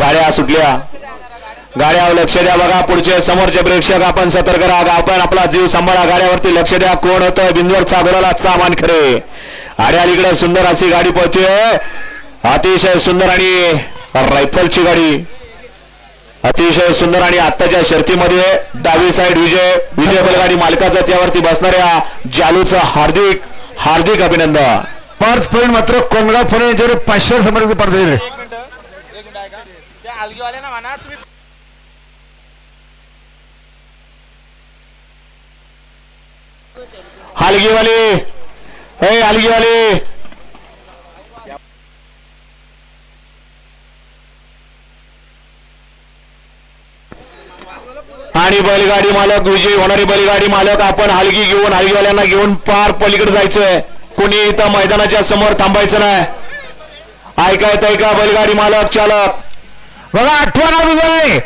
गाड्या सुटल्या. गाड्यावर लक्ष द्या बघा पुढचे समोरचे प्रेक्षक आपण सतर्क राहा. आपण आपला जीव सांभाळा. गाड्यावरती लक्ष द्या. कोण होतं? बिंदूवर चागोराला सामान खरे. अरे अलीकडे सुंदर अशी गाडी पळते अतिशय सुंदर आणि रायफलची गाडी. अतिशय सुंदर आणि आत्ताच्या शर्तीमध्ये डावी साईड विजय. विजय बैलगाडी मालकाचा त्यावरती बसणाऱ्या जालूचं हार्दिक हार्दिक अभिनंदन. पाच पॉईंट मात्र कोंडगाव फोन याच्यावर पाचशे समोर पडत एक त्या अलगीवाल्यांना म्हणा तुम्ही हलगीवाली हे हलगीवाली आणि बैलगाडी मालक विजयी होणारी बैलगाडी मालक आपण हलगी घेऊन हलगीवाल्यांना घेऊन पार पलीकडे जायचंय. कोणी इथं मैदानाच्या समोर थांबायचं नाही. ऐकायत ऐका बैलगाडी मालक चालक. बघा आठवण आली